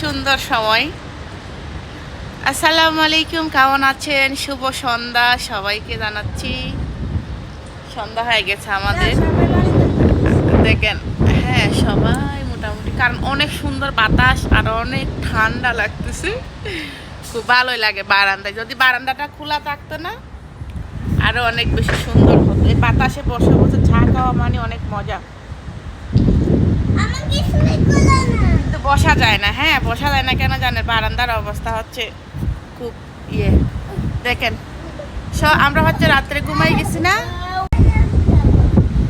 সুন্দর সময়। আসসালামু আলাইকুম, কেমন আছেন? শুভ সন্ধ্যা, সবাইকে জানাচ্ছি। সন্ধ্যা হয়ে গেছে আমাদের। দেখেন হ্যাঁ সবাই মোটামুটি, কারণ অনেক সুন্দর বাতাস আর অনেক ঠান্ডা লাগতেছে। খুব ভালোই লাগে বারান্দায়। যদি বারান্দাটা খোলা থাকতো না আরও অনেক বেশি সুন্দর হতো। এই বাতাসে বসে বসে চা খাওয়া মানে অনেক মজা। কিন্তু বসা যায় না হ্যাঁ বসা যায় না কেন জানেন? বারান্দার অবস্থা হচ্ছে খুব ইয়ে। দেখেন আমরা হচ্ছে রাত্রে ঘুমাই গেছি না?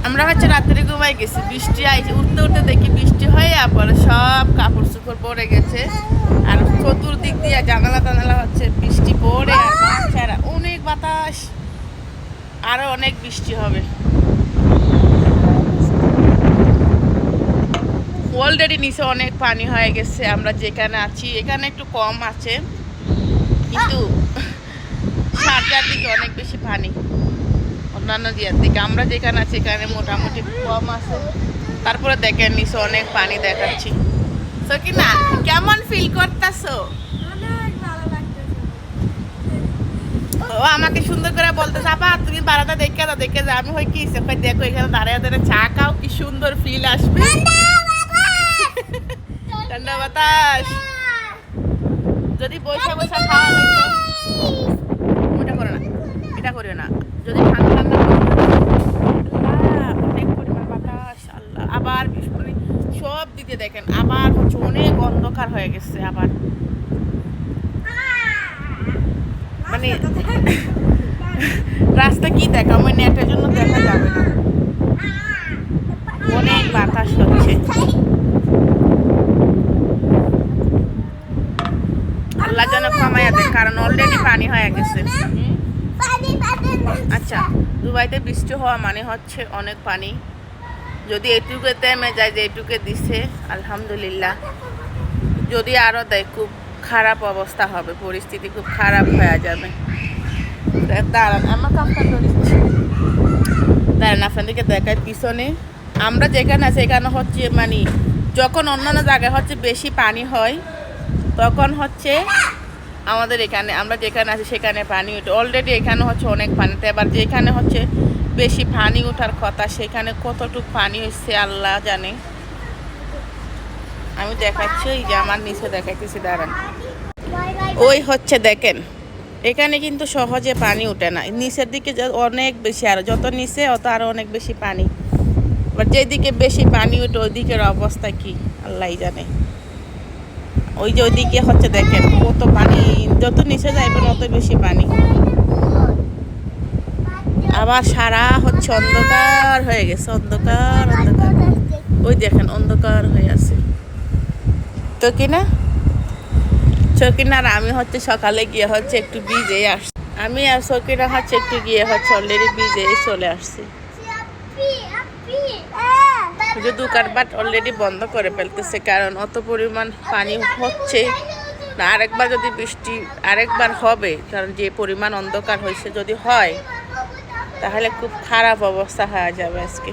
আমরা হচ্ছে রাত্রে ঘুমাই গেছি। বৃষ্টি আইছে, উঠতে উঠতে দেখি বৃষ্টি হয়ে পরে সব কাপড় চোপড় পড়ে গেছে। আর চতুর্দিক দিয়ে জানালা টানালা হচ্ছে, বৃষ্টি পড়ে আর অনেক বাতাস, আরও অনেক বৃষ্টি হবে। অলরেডি নিচে অনেক পানি হয়ে গেছে, আমরা যেখানে আছি, এখানে একটু কম আছে, কিন্তু সারজার দিকে অনেক বেশি পানি। অন্যান্য দিয়ার দিকে, আমরা যেখানে আছি, এখানে মোটামুটি কম আছে। তারপরে দেখেন, নিচে অনেক পানি দেখাচ্ছি। তো কি না, কেমন ফিল করতেছো? ও, আমাকে সুন্দর করে বলতে আপা, তুমি বারান্দা দেখে দাও, দেখে যাও। আমি হই কি দেখো, এখানে দাঁড়িয়ে দাঁড়িয়ে চা খাও, কি সুন্দর ফিল আসবে। ঠান্ডা বাতাস? যদি বৈশা বৈশা খাওয়া হইতো ওটা করে না, এটা করিও না। যদি ঠান্ডা ঠান্ডা পরিমাণ বাতাস, আল্লাহ। আবার মানে সব দিকে দেখেন, আবার হচ্ছে অনেক অন্ধকার হয়ে গেছে আবার। মানে রাস্তা কি দেখা আমার নেটের জন্য দেখা যাবে না। অনেক বাতাস হচ্ছে। যেন কমাইয়া দেয়, কারণ অলরেডি পানি হয়ে গেছে। আচ্ছা দুবাইতে বৃষ্টি হওয়া মানে হচ্ছে অনেক পানি। যদি এটুকু তেমে যায় যে এটুকে দিছে, আলহামদুলিল্লাহ। যদি আরও দেয়, খুব খারাপ অবস্থা হবে, পরিস্থিতি খুব খারাপ হয়ে যাবে। দাঁড়ান, আমার কামটা দাঁড়ান, আপনাদেরকে দেখায় পিছনে। আমরা যেখানে আছি, এখানে হচ্ছে মানে যখন অন্যান্য জায়গায় হচ্ছে বেশি পানি হয় তখন হচ্ছে আমাদের এখানে, আমরা যেখানে আছি সেখানে পানি উঠে অলরেডি এখানে হচ্ছে অনেক পানি তো এবার যেখানে হচ্ছে বেশি পানি ওঠার কথা, সেখানে কতটুকু পানি হচ্ছে আল্লাহ জানে। আমি দেখাচ্ছি, এই যে আমার নিচে দেখাইতেছি, দাঁড়ান। ওই হচ্ছে দেখেন, এখানে কিন্তু সহজে পানি উঠে না। নিচের দিকে অনেক বেশি, আর যত নিচে, অত আরও অনেক বেশি পানি। এবার যেদিকে বেশি পানি উঠে ওই দিকের অবস্থা কি আল্লাহ জানে। ওই যে ওইদিকে হচ্ছে দেখেন কত পানি যত নিচে যাইবেন অত বেশি পানি। আবার সারা হচ্ছে অন্ধকার হয়ে গেছে, অন্ধকার অন্ধকার। ওই দেখেন, অন্ধকার হয়ে আছে। তো কি না? সকিনা আর আমি হচ্ছে সকালে গিয়ে হচ্ছে একটু বিজে আসছি। আমি আর সকিনা হচ্ছে একটু গিয়ে হচ্ছে অলরেডি বিজে চলে আসছি। যে দোকানপাট অলরেডি বন্ধ করে ফেলতেছে, কারণ অত পরিমাণ পানি হচ্ছে না। আরেকবার যদি বৃষ্টি আরেকবার হবে, কারণ যে পরিমাণ অন্ধকার হয়েছে যদি হয়, তাহলে খুব খারাপ অবস্থা হয়ে যাবে আজকে।